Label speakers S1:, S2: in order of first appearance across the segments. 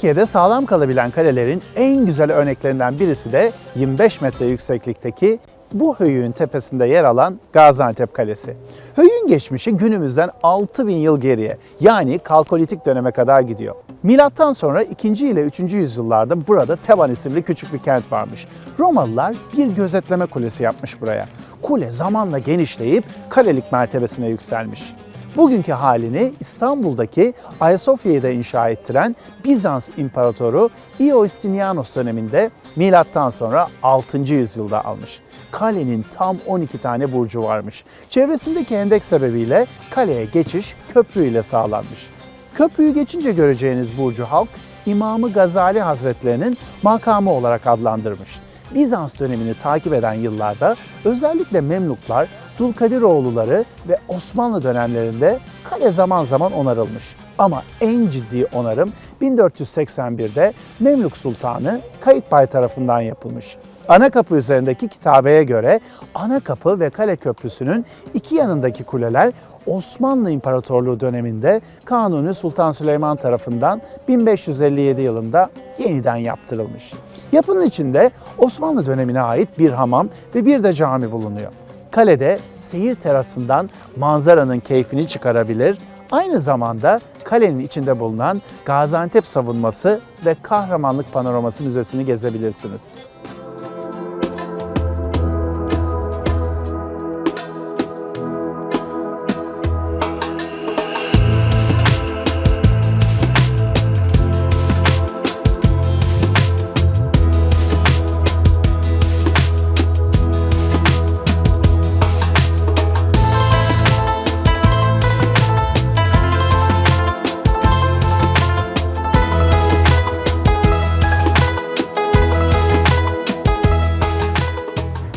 S1: Türkiye'de sağlam kalabilen kalelerin en güzel örneklerinden birisi de 25 metre yükseklikteki bu höyüğün tepesinde yer alan Gaziantep Kalesi. Höyüğün geçmişi günümüzden 6000 yıl geriye yani Kalkolitik döneme kadar gidiyor. Milattan sonra 2. ile 3. yüzyıllarda burada Teban isimli küçük bir kent varmış. Romalılar bir gözetleme kulesi yapmış buraya. Kule zamanla genişleyip kalelik mertebesine yükselmiş. Bugünkü halini İstanbul'daki Ayasofya'yı da inşa ettiren Bizans İmparatoru Iostinianos döneminde milattan sonra 6. yüzyılda almış. Kalenin tam 12 tane burcu varmış. Çevresindeki hendek sebebiyle kaleye geçiş köprüyle sağlanmış. Köprüyü geçince göreceğiniz burcu halk İmamı Gazali Hazretlerinin makamı olarak adlandırmış. Bizans dönemini takip eden yıllarda özellikle Memluklar, Dulkadiroğulları ve Osmanlı dönemlerinde kale zaman zaman onarılmış. Ama en ciddi onarım 1481'de Memluk Sultanı Kayıtbay tarafından yapılmış. Ana kapı üzerindeki kitabeye göre ana kapı ve kale köprüsünün iki yanındaki kuleler Osmanlı İmparatorluğu döneminde Kanuni Sultan Süleyman tarafından 1557 yılında yeniden yaptırılmış. Yapının içinde Osmanlı dönemine ait bir hamam ve bir de cami bulunuyor. Kalede seyir terasından manzaranın keyfini çıkarabilir, aynı zamanda kalenin içinde bulunan Gaziantep Savunması ve Kahramanlık Panoraması Müzesi'ni gezebilirsiniz.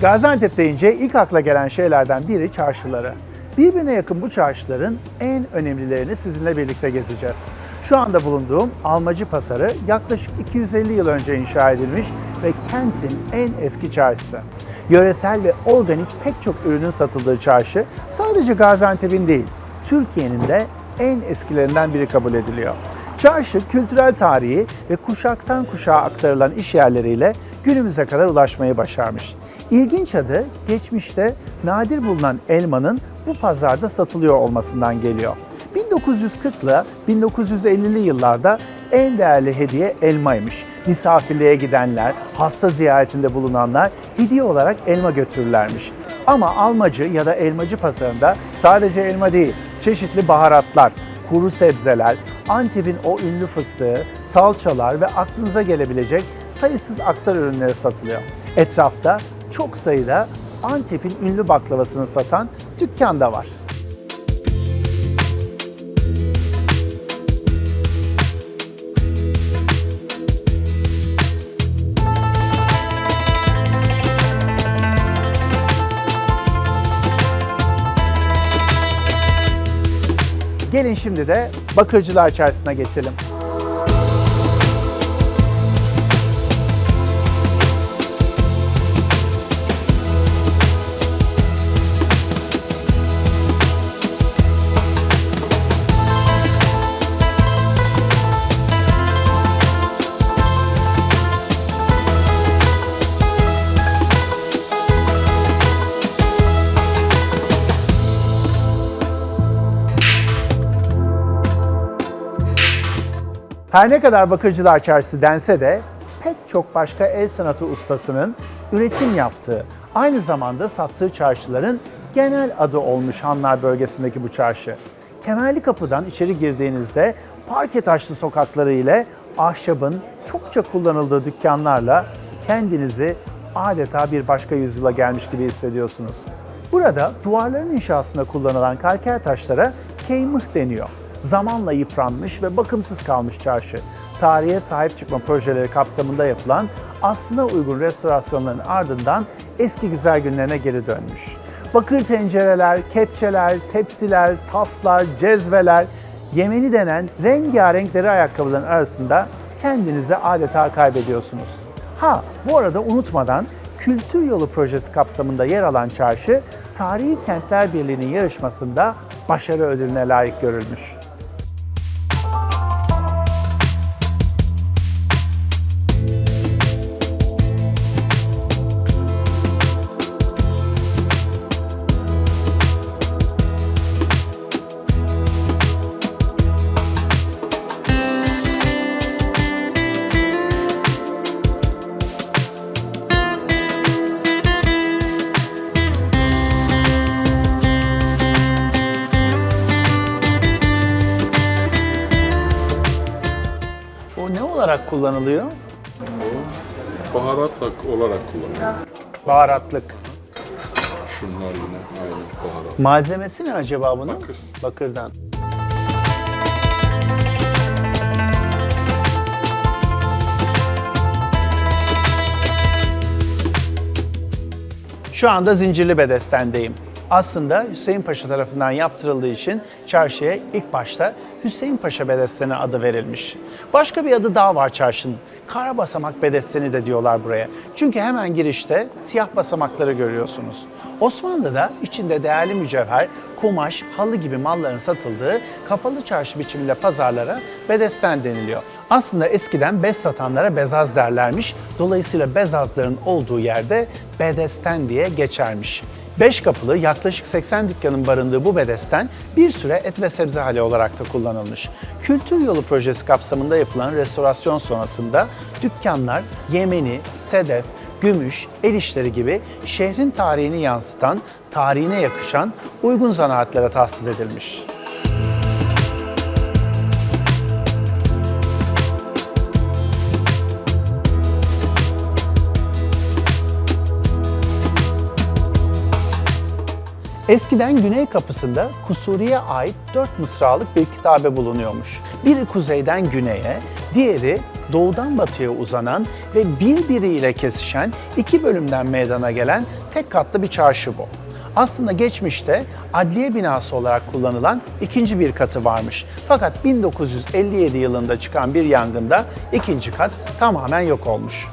S1: Gaziantep deyince ilk akla gelen şeylerden biri çarşıları. Birbirine yakın bu çarşıların en önemlilerini sizinle birlikte gezeceğiz. Şu anda bulunduğum Almacı Pazarı yaklaşık 250 yıl önce inşa edilmiş ve kentin en eski çarşısı. Yöresel ve organik pek çok ürünün satıldığı çarşı sadece Gaziantep'in değil, Türkiye'nin de en eskilerinden biri kabul ediliyor. Çarşı kültürel tarihi ve kuşaktan kuşağa aktarılan iş yerleriyle günümüze kadar ulaşmayı başarmış. İlginç adı geçmişte nadir bulunan elmanın bu pazarda satılıyor olmasından geliyor. 1940 ile 1950'li yıllarda en değerli hediye elmaymış. Misafirliğe gidenler, hasta ziyaretinde bulunanlar hediye olarak elma götürürlermiş. Ama almacı ya da elmacı pazarında sadece elma değil, çeşitli baharatlar, kuru sebzeler, Antep'in o ünlü fıstığı, salçalar ve aklınıza gelebilecek sayısız aktar ürünleri satılıyor. Etrafta çok sayıda Antep'in ünlü baklavasını satan dükkan da var. Gelin şimdi de Bakırcılar Çarşısı'na geçelim. Her ne kadar Bakırcılar Çarşısı dense de pek çok başka el sanatı ustasının üretim yaptığı, aynı zamanda sattığı çarşıların genel adı olmuş Hanlar bölgesindeki bu çarşı. Kemerli Kapı'dan içeri girdiğinizde parke taşlı sokakları ile ahşabın çokça kullanıldığı dükkanlarla kendinizi adeta bir başka yüzyıla gelmiş gibi hissediyorsunuz. Burada duvarların inşasında kullanılan kalker taşlara keymıh deniyor. Zamanla yıpranmış ve bakımsız kalmış çarşı. Tarihe sahip çıkma projeleri kapsamında yapılan aslına uygun restorasyonların ardından eski güzel günlerine geri dönmüş. Bakır tencereler, kepçeler, tepsiler, taslar, cezveler, Yemeni denen rengarenk deri ayakkabıların arasında kendinizi adeta kaybediyorsunuz. Ha bu arada unutmadan Kültür Yolu projesi kapsamında yer alan çarşı, Tarihi Kentler Birliği'nin yarışmasında başarı ödülüne layık görülmüş. Kullanılıyor?
S2: Baharat hak- olarak kullanılıyor.
S1: Baharatlık.
S2: Şunlar yine aynı baharat.
S1: Malzemesi ne acaba bunun?
S2: Bakır.
S1: Bakırdan. Şu anda Zincirli Bedesten'deyim. Aslında Hüseyin Paşa tarafından yaptırıldığı için çarşıya ilk başta Hüseyin Paşa Bedesteni adı verilmiş. Başka bir adı daha var çarşının. Kara basamak bedesteni de diyorlar buraya. Çünkü hemen girişte siyah basamakları görüyorsunuz. Osmanlı'da içinde değerli mücevher, kumaş, halı gibi malların satıldığı kapalı çarşı biçiminde pazarlara bedesten deniliyor. Aslında eskiden bez satanlara bezaz derlermiş. Dolayısıyla bezazların olduğu yerde bedesten diye geçermiş. Beş kapılı yaklaşık 80 dükkanın barındığı bu bedesten bir süre et ve sebze hali olarak da kullanılmış. Kültür Yolu projesi kapsamında yapılan restorasyon sonrasında dükkanlar Yemeni, Sedef, gümüş, el işleri gibi şehrin tarihini yansıtan, tarihine yakışan uygun zanaatlere tahsis edilmiş. Eskiden Güney Kapısı'nda Kusuri'ye ait dört mısralık bir kitabe bulunuyormuş. Biri kuzeyden güneye, diğeri doğudan batıya uzanan ve birbiriyle kesişen iki bölümden meydana gelen tek katlı bir çarşı bu. Aslında geçmişte adliye binası olarak kullanılan ikinci bir katı varmış. Fakat 1957 yılında çıkan bir yangında ikinci kat tamamen yok olmuş.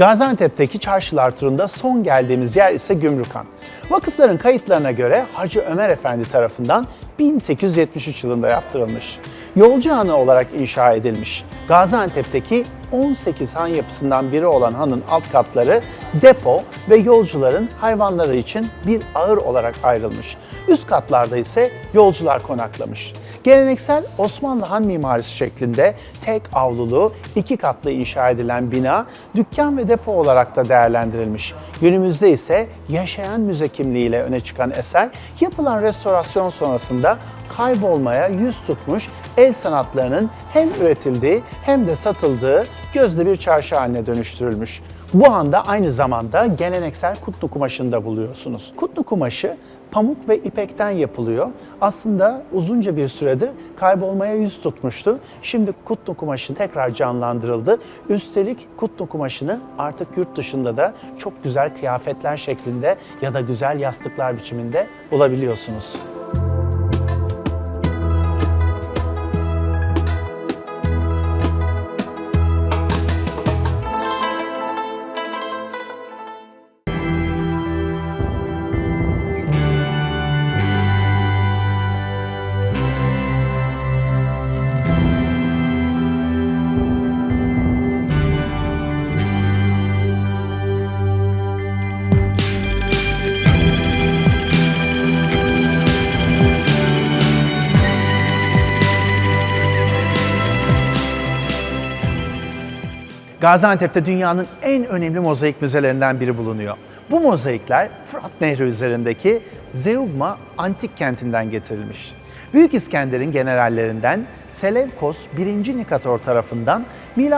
S1: Gaziantep'teki çarşılar turunda son geldiğimiz yer ise Gümrükhan. Vakıfların kayıtlarına göre Hacı Ömer Efendi tarafından 1873 yılında yaptırılmış. Yolcu hanı olarak inşa edilmiş. Gaziantep'teki 18 han yapısından biri olan hanın alt katları depo ve yolcuların hayvanları için bir ağır olarak ayrılmış. Üst katlarda ise yolcular konaklamış. Geleneksel Osmanlı han mimarisi şeklinde tek avlulu, iki katlı inşa edilen bina dükkan ve depo olarak da değerlendirilmiş. Günümüzde ise yaşayan müze kimliğiyle öne çıkan eser yapılan restorasyon sonrasında kaybolmaya yüz tutmuş el sanatlarının hem üretildiği hem de satıldığı gözde bir çarşı haline dönüştürülmüş. Bu anda aynı zamanda geleneksel kutlu kumaşını da buluyorsunuz. Kutlu kumaşı pamuk ve ipekten yapılıyor. Aslında uzunca bir süredir kaybolmaya yüz tutmuştu. Şimdi kutlu kumaşı tekrar canlandırıldı. Üstelik kutlu kumaşını artık yurt dışında da çok güzel kıyafetler şeklinde ya da güzel yastıklar biçiminde bulabiliyorsunuz. Gaziantep'te dünyanın en önemli mozaik müzelerinden biri bulunuyor. Bu mozaikler Fırat Nehri üzerindeki Zeugma antik kentinden getirilmiş. Büyük İskender'in generallerinden Selevkos 1. Nikator tarafından M.Ö.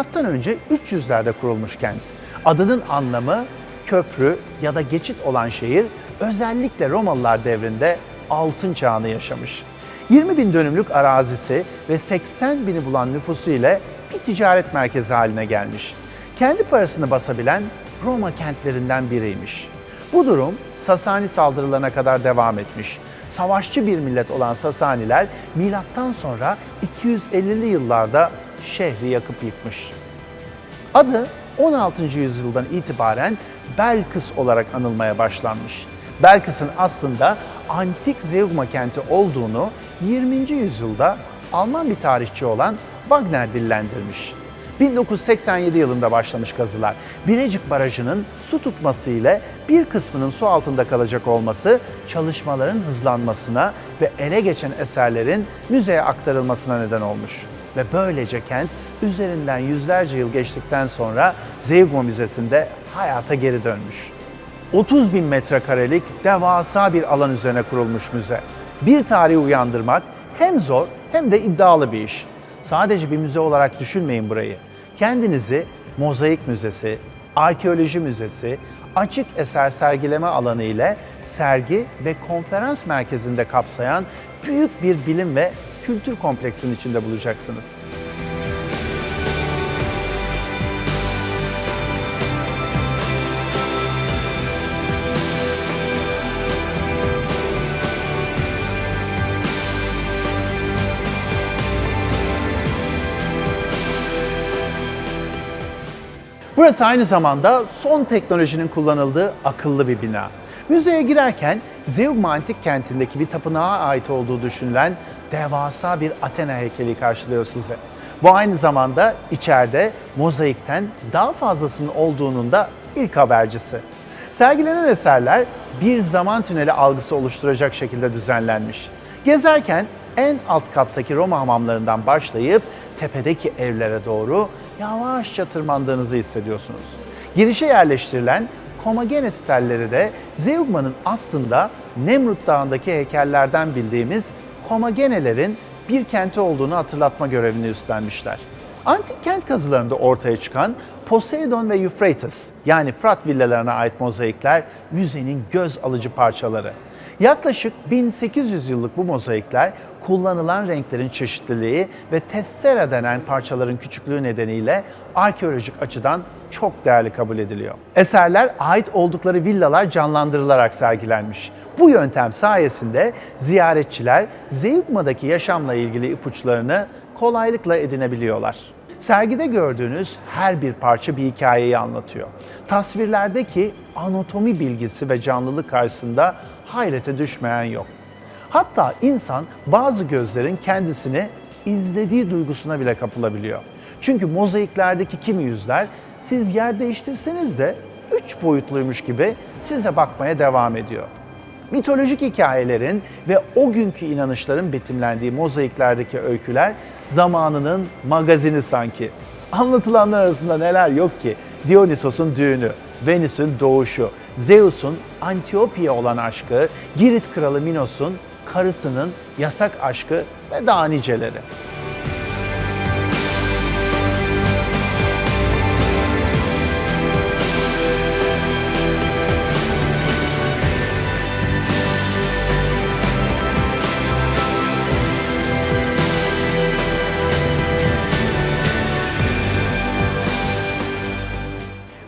S1: 300'lerde kurulmuş kent. Adının anlamı köprü ya da geçit olan şehir özellikle Romalılar devrinde altın çağını yaşamış. 20 bin dönümlük arazisi ve 80 bini bulan nüfusu ile bir ticaret merkezi haline gelmiş. Kendi parasını basabilen Roma kentlerinden biriymiş. Bu durum Sasani saldırılarına kadar devam etmiş. Savaşçı bir millet olan Sasaniler milattan sonra 250'li yıllarda şehri yakıp yıkmış. Adı 16. yüzyıldan itibaren Belkıs olarak anılmaya başlanmış. Belkıs'ın aslında antik Zeugma kenti olduğunu 20. yüzyılda Alman bir tarihçi olan Wagner dillendirmiş. 1987 yılında başlamış kazılar. Birecik Barajı'nın su tutması ile bir kısmının su altında kalacak olması çalışmaların hızlanmasına ve ele geçen eserlerin müzeye aktarılmasına neden olmuş. Ve böylece kent üzerinden yüzlerce yıl geçtikten sonra Zeugma Müzesi'nde hayata geri dönmüş. 30 bin metrekarelik devasa bir alan üzerine kurulmuş müze. Bir tarihi uyandırmak hem zor hem de iddialı bir iş. Sadece bir müze olarak düşünmeyin burayı. Kendinizi mozaik müzesi, arkeoloji müzesi, açık eser sergileme alanı ile sergi ve konferans merkezinde kapsayan büyük bir bilim ve kültür kompleksinin içinde bulacaksınız. Burası aynı zamanda son teknolojinin kullanıldığı akıllı bir bina. Müzeye girerken Zeugma Antik Kenti'ndeki bir tapınağa ait olduğu düşünülen devasa bir Athena heykeli karşılıyor sizi. Bu aynı zamanda içeride mozaikten daha fazlasının olduğunun da ilk habercisi. Sergilenen eserler bir zaman tüneli algısı oluşturacak şekilde düzenlenmiş. Gezerken en alt kattaki Roma hamamlarından başlayıp tepedeki evlere doğru yavaşça tırmandığınızı hissediyorsunuz. Girişe yerleştirilen Komagenes stelleri de Zeugma'nın aslında Nemrut Dağı'ndaki heykellerden bildiğimiz Komagenelerin bir kenti olduğunu hatırlatma görevini üstlenmişler. Antik kent kazılarında ortaya çıkan Poseidon ve Euphrates yani Fırat villalarına ait mozaikler müzenin göz alıcı parçaları. Yaklaşık 1800 yıllık bu mozaikler kullanılan renklerin çeşitliliği ve tessera denen parçaların küçüklüğü nedeniyle arkeolojik açıdan çok değerli kabul ediliyor. Eserler ait oldukları villalar canlandırılarak sergilenmiş. Bu yöntem sayesinde ziyaretçiler Zeugma'daki yaşamla ilgili ipuçlarını kolaylıkla edinebiliyorlar. Sergide gördüğünüz her bir parça bir hikayeyi anlatıyor. Tasvirlerdeki anatomi bilgisi ve canlılık karşısında hayrete düşmeyen yok. Hatta insan bazı gözlerin kendisini izlediği duygusuna bile kapılabiliyor. Çünkü mozaiklerdeki kimi yüzler siz yer değiştirseniz de üç boyutluymuş gibi size bakmaya devam ediyor. Mitolojik hikayelerin ve o günkü inanışların betimlendiği mozaiklerdeki öyküler zamanının magazini sanki. Anlatılanlar arasında neler yok ki? Dionysos'un düğünü, Venüs'ün doğuşu, Zeus'un Antiopi'ye olan aşkı, Girit kralı Minos'un karısının yasak aşkı ve daha niceleri.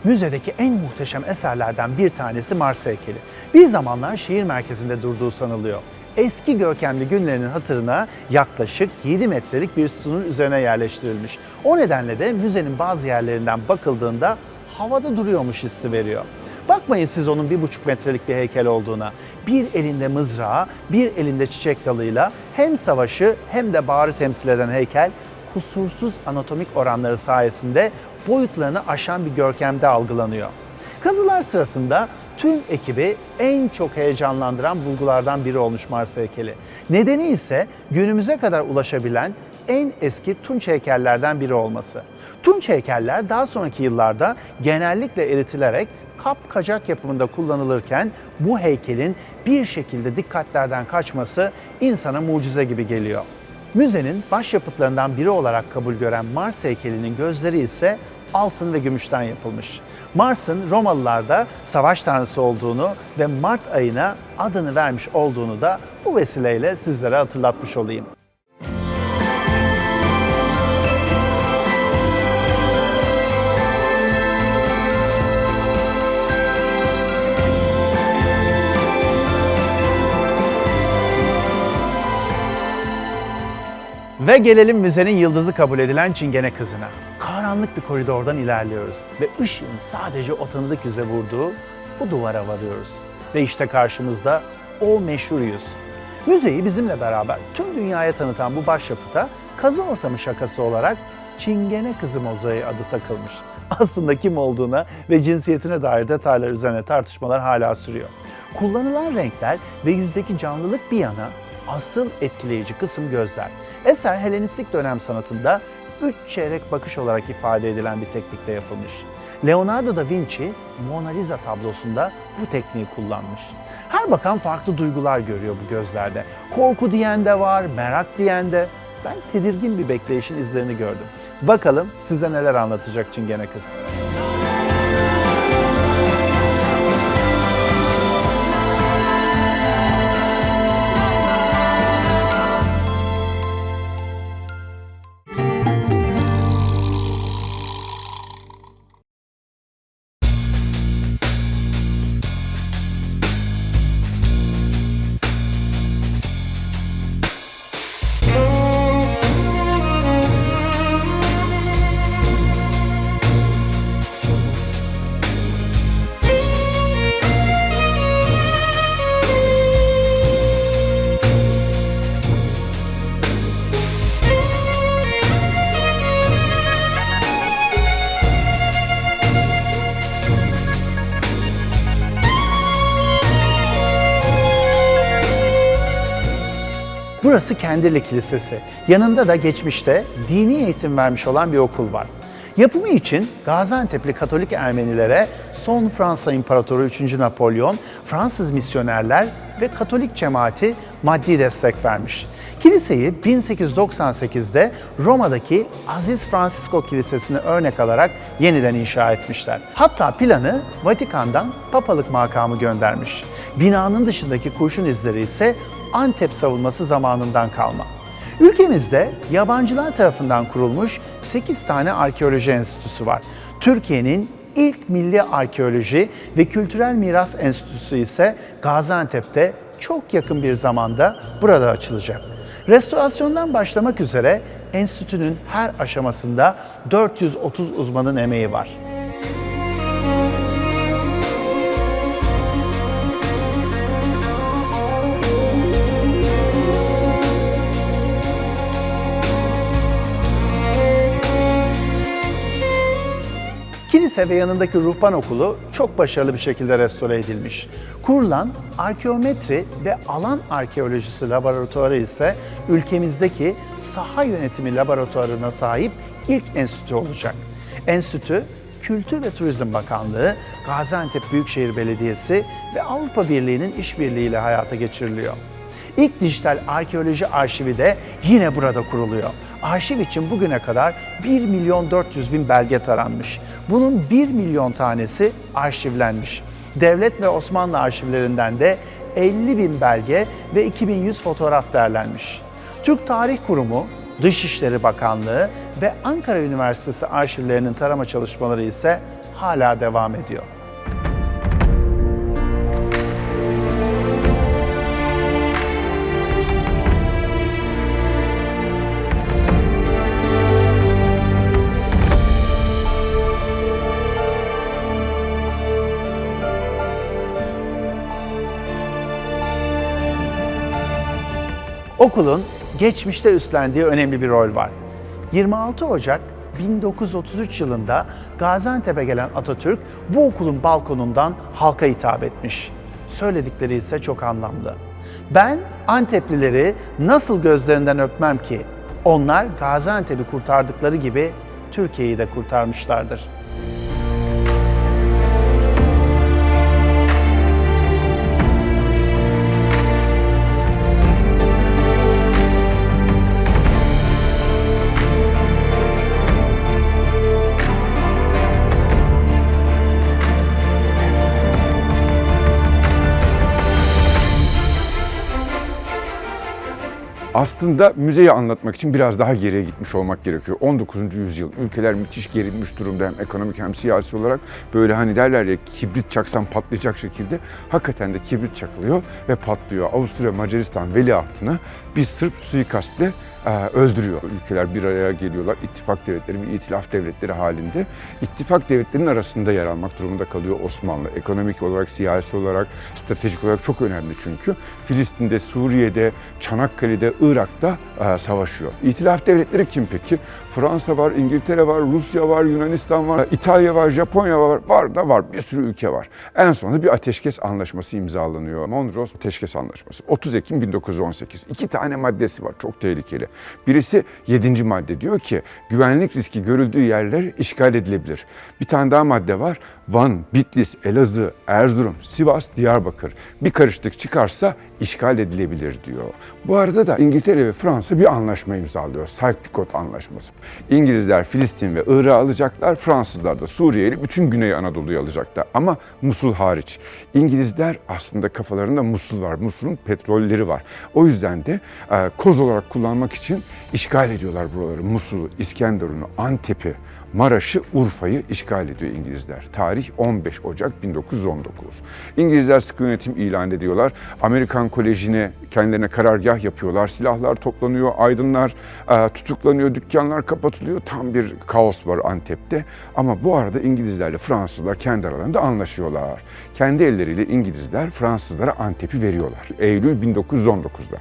S1: Müzedeki en muhteşem eserlerden bir tanesi Mars heykeli. Bir zamanlar şehir merkezinde durduğu sanılıyor. Eski görkemli günlerinin hatırına yaklaşık 7 metrelik bir sütunun üzerine yerleştirilmiş. O nedenle de müzenin bazı yerlerinden bakıldığında havada duruyormuş hissi veriyor. Bakmayın siz onun bir buçuk metrelik bir heykel olduğuna. Bir elinde mızrağı, bir elinde çiçek dalıyla hem savaşı hem de baharı temsil eden heykel kusursuz anatomik oranları sayesinde boyutlarını aşan bir görkemde algılanıyor. Kazılar sırasında tüm ekibi en çok heyecanlandıran bulgulardan biri olmuş Mars heykeli. Nedeni ise günümüze kadar ulaşabilen en eski tunç heykellerden biri olması. Tunç heykeller daha sonraki yıllarda genellikle eritilerek kap kacak yapımında kullanılırken bu heykelin bir şekilde dikkatlerden kaçması insana mucize gibi geliyor. Müzenin başyapıtlarından biri olarak kabul gören Mars heykelinin gözleri ise altın ve gümüşten yapılmış. Mars'ın Romalılarda savaş tanrısı olduğunu ve Mart ayına adını vermiş olduğunu da bu vesileyle sizlere hatırlatmış olayım. Ve gelelim müzenin yıldızı kabul edilen Çingene Kızı'na. Karanlık bir koridordan ilerliyoruz ve ışığın sadece o tanıdık yüze vurduğu bu duvara varıyoruz. Ve işte karşımızda o meşhur yüz. Müzeyi bizimle beraber tüm dünyaya tanıtan bu başyapıta kazı ortamı şakası olarak Çingene Kızı mozaiği adı takılmış. Aslında kim olduğuna ve cinsiyetine dair detaylar üzerine tartışmalar hala sürüyor. Kullanılan renkler ve yüzdeki canlılık bir yana asıl etkileyici kısım gözler. Eser Helenistik dönem sanatında üç çeyrek bakış olarak ifade edilen bir teknikle yapılmış. Leonardo da Vinci Mona Lisa tablosunda bu tekniği kullanmış. Her bakan farklı duygular görüyor bu gözlerde. Korku diyen de var, merak diyen de. Ben tedirgin bir bekleyişin izlerini gördüm. Bakalım size neler anlatacak Çingene Kız. Burası Kendirli Kilisesi. Yanında da geçmişte dini eğitim vermiş olan bir okul var. Yapımı için Gaziantep'li Katolik Ermenilere son Fransa İmparatoru 3. Napolyon, Fransız misyonerler ve Katolik cemaati maddi destek vermiş. Kiliseyi 1898'de Roma'daki Aziz Francisco Kilisesi'ni örnek alarak yeniden inşa etmişler. Hatta planı Vatikan'dan papalık makamı göndermiş. Binanın dışındaki kurşun izleri ise Antep savunması zamanından kalma. Ülkemizde yabancılar tarafından kurulmuş 8 tane arkeoloji enstitüsü var. Türkiye'nin ilk milli arkeoloji ve kültürel miras enstitüsü ise Gaziantep'te çok yakın bir zamanda burada açılacak. Restorasyondan başlamak üzere enstitünün her aşamasında 430 uzmanın emeği var. Kilise ve yanındaki ruhban okulu çok başarılı bir şekilde restore edilmiş. Kurulan arkeometri ve alan arkeolojisi laboratuvarı ise ülkemizdeki saha yönetimi laboratuvarına sahip ilk enstitü olacak. Enstitü, Kültür ve Turizm Bakanlığı, Gaziantep Büyükşehir Belediyesi ve Avrupa Birliği'nin işbirliğiyle hayata geçiriliyor. İlk dijital arkeoloji arşivi de yine burada kuruluyor. Arşiv için bugüne kadar 1 milyon 400 bin belge taranmış. Bunun 1 milyon tanesi arşivlenmiş. Devlet ve Osmanlı arşivlerinden de 50 bin belge ve 2100 fotoğraf derlenmiş. Türk Tarih Kurumu, Dışişleri Bakanlığı ve Ankara Üniversitesi arşivlerinin tarama çalışmaları ise hala devam ediyor. Okulun geçmişte üstlendiği önemli bir rol var. 26 Ocak 1933 yılında Gaziantep'e gelen Atatürk bu okulun balkonundan halka hitap etmiş. Söyledikleri ise çok anlamlı. Ben Anteplileri nasıl gözlerinden öpmem ki? Onlar Gaziantep'i kurtardıkları gibi Türkiye'yi de kurtarmışlardır.
S3: Aslında müzeyi anlatmak için biraz daha geriye gitmiş olmak gerekiyor. 19. yüzyıl ülkeler müthiş gerilmiş durumda hem ekonomik hem siyasi olarak böyle hani derler ya kibrit çaksan patlayacak şekilde hakikaten de kibrit çakılıyor ve patlıyor. Avusturya Macaristan veliahtına bir Sırp suikastle e, öldürüyor. Ülkeler bir araya geliyorlar. İttifak devletleri ve itilaf devletleri halinde. İttifak devletlerinin arasında yer almak durumunda kalıyor Osmanlı. Ekonomik olarak, siyasi olarak, stratejik olarak çok önemli çünkü. Filistin'de, Suriye'de, Çanakkale'de, Irak'ta e, savaşıyor. İtilaf devletleri kim peki? Fransa var, İngiltere var, Rusya var, Yunanistan var, İtalya var, Japonya var, var da var. Bir sürü ülke var. En sonunda bir ateşkes anlaşması imzalanıyor. Mondros Ateşkes Anlaşması. 30 Ekim 1918. İki tane maddesi var. Çok tehlikeli. Birisi 7. madde diyor ki güvenlik riski görüldüğü yerler işgal edilebilir. Bir tane daha madde var. Van, Bitlis, Elazığ, Erzurum, Sivas, Diyarbakır bir karışıklık çıkarsa işgal edilebilir diyor. Bu arada da İngiltere ve Fransa bir anlaşma imzalıyor. Sykes-Picot Anlaşması. İngilizler Filistin ve Irak'ı alacaklar, Fransızlar da Suriye'yi bütün Güney Anadolu'yu alacaklar. Ama Musul hariç. İngilizler aslında kafalarında Musul var. Musul'un petrolleri var. O yüzden de e, koz olarak kullanmak için işgal ediyorlar buraları. Musul'u, İskenderun'u, Antep'i, Maraş'ı, Urfa'yı işgal ediyor İngilizler. Tarih 15 Ocak 1919. İngilizler sıkı yönetim ilan ediyorlar. Amerikan Koleji'ne kendilerine karargah yapıyorlar. Silahlar toplanıyor, aydınlar e, tutuklanıyor, dükkanlar kapatılıyor. Tam bir kaos var Antep'te. Ama bu arada İngilizlerle Fransızlar kendi aralarında anlaşıyorlar. Kendi elleriyle İngilizler Fransızlara Antep'i veriyorlar. Eylül 1919'da.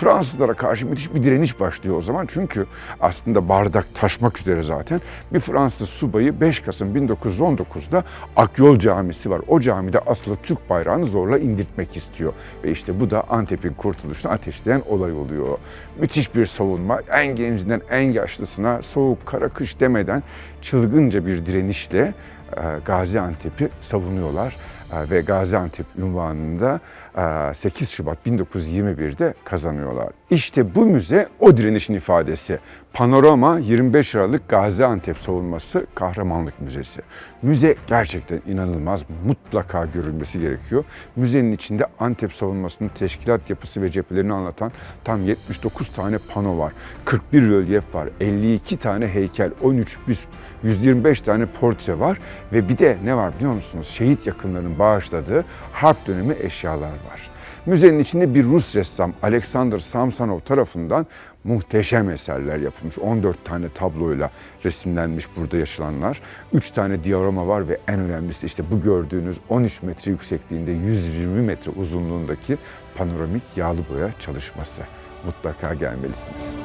S3: Fransızlara karşı müthiş bir direniş başlıyor o zaman. Çünkü aslında bardak taşmak üzere zaten bir Fransız subayı 5 Kasım 1919'da Akyol Camisi var. O camide asılı Türk bayrağını zorla indirtmek istiyor. Ve işte bu da Antep'in kurtuluşunu ateşleyen olay oluyor. Müthiş bir savunma. En gencinden en yaşlısına soğuk kara kış demeden çılgınca bir direnişle e, Gaziantep'i savunuyorlar E, ve Gaziantep ünvanını da e, 8 Şubat 1921'de kazanıyorlar. İşte bu müze o direnişin ifadesi. Panorama 25 Aralık Gaziantep Savunması Kahramanlık Müzesi. Müze gerçekten inanılmaz, mutlaka görülmesi gerekiyor. Müzenin içinde Antep savunmasının teşkilat yapısı ve cephelerini anlatan tam 79 tane pano var. 41 rölyef var, 52 tane heykel, 13 büst, 125 tane portre var ve bir de ne var biliyor musunuz? Şehit yakınlarının bağışladığı harp dönemi eşyalar var. Müzenin içinde bir Rus ressam Alexander Samsonov tarafından muhteşem eserler yapılmış. 14 tane tabloyla resimlenmiş burada yaşananlar. 3 tane diorama var ve en önemlisi işte bu gördüğünüz 13 metre yüksekliğinde 120 metre uzunluğundaki panoramik yağlı boya çalışması. Mutlaka gelmelisiniz.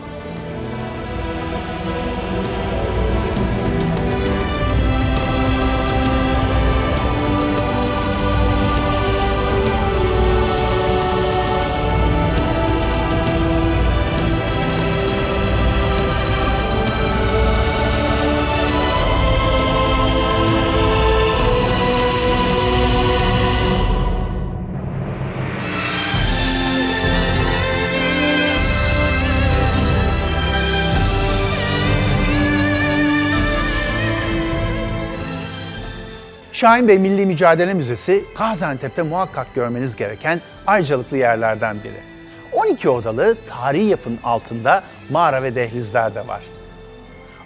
S1: Şahin Bey Milli Mücadele Müzesi Gaziantep'te muhakkak görmeniz gereken ayrıcalıklı yerlerden biri. 12 odalı tarihi yapının altında mağara ve dehlizler de var.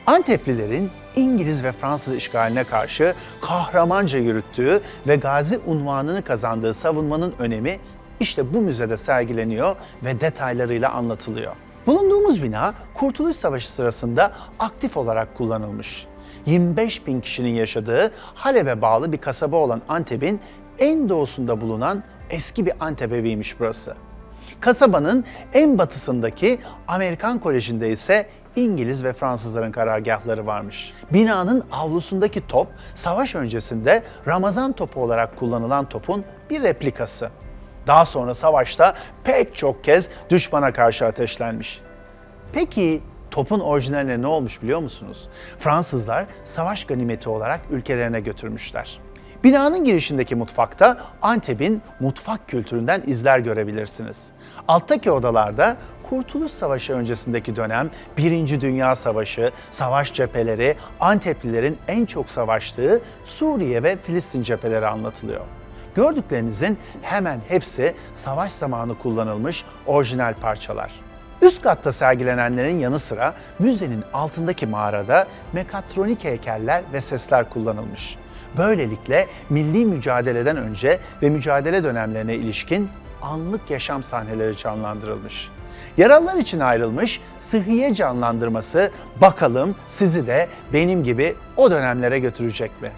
S1: Anteplilerin İngiliz ve Fransız işgaline karşı kahramanca yürüttüğü ve gazi unvanını kazandığı savunmanın önemi işte bu müzede sergileniyor ve detaylarıyla anlatılıyor. Bulunduğumuz bina Kurtuluş Savaşı sırasında aktif olarak kullanılmış. 25 bin kişinin yaşadığı Halep'e bağlı bir kasaba olan Antep'in en doğusunda bulunan eski bir Antep eviymiş burası. Kasabanın en batısındaki Amerikan Koleji'nde ise İngiliz ve Fransızların karargahları varmış. Binanın avlusundaki top savaş öncesinde Ramazan topu olarak kullanılan topun bir replikası. Daha sonra savaşta pek çok kez düşmana karşı ateşlenmiş. Peki topun orijinaline ne olmuş biliyor musunuz? Fransızlar savaş ganimeti olarak ülkelerine götürmüşler. Binanın girişindeki mutfakta Antep'in mutfak kültüründen izler görebilirsiniz. Alttaki odalarda Kurtuluş Savaşı öncesindeki dönem, Birinci Dünya Savaşı, savaş cepheleri, Anteplilerin en çok savaştığı Suriye ve Filistin cepheleri anlatılıyor. Gördüklerinizin hemen hepsi savaş zamanı kullanılmış orijinal parçalar. Üst katta sergilenenlerin yanı sıra müzenin altındaki mağarada mekatronik heykeller ve sesler kullanılmış. Böylelikle milli mücadeleden önce ve mücadele dönemlerine ilişkin anlık yaşam sahneleri canlandırılmış. Yaralılar için ayrılmış sıhhiye canlandırması bakalım sizi de benim gibi o dönemlere götürecek mi?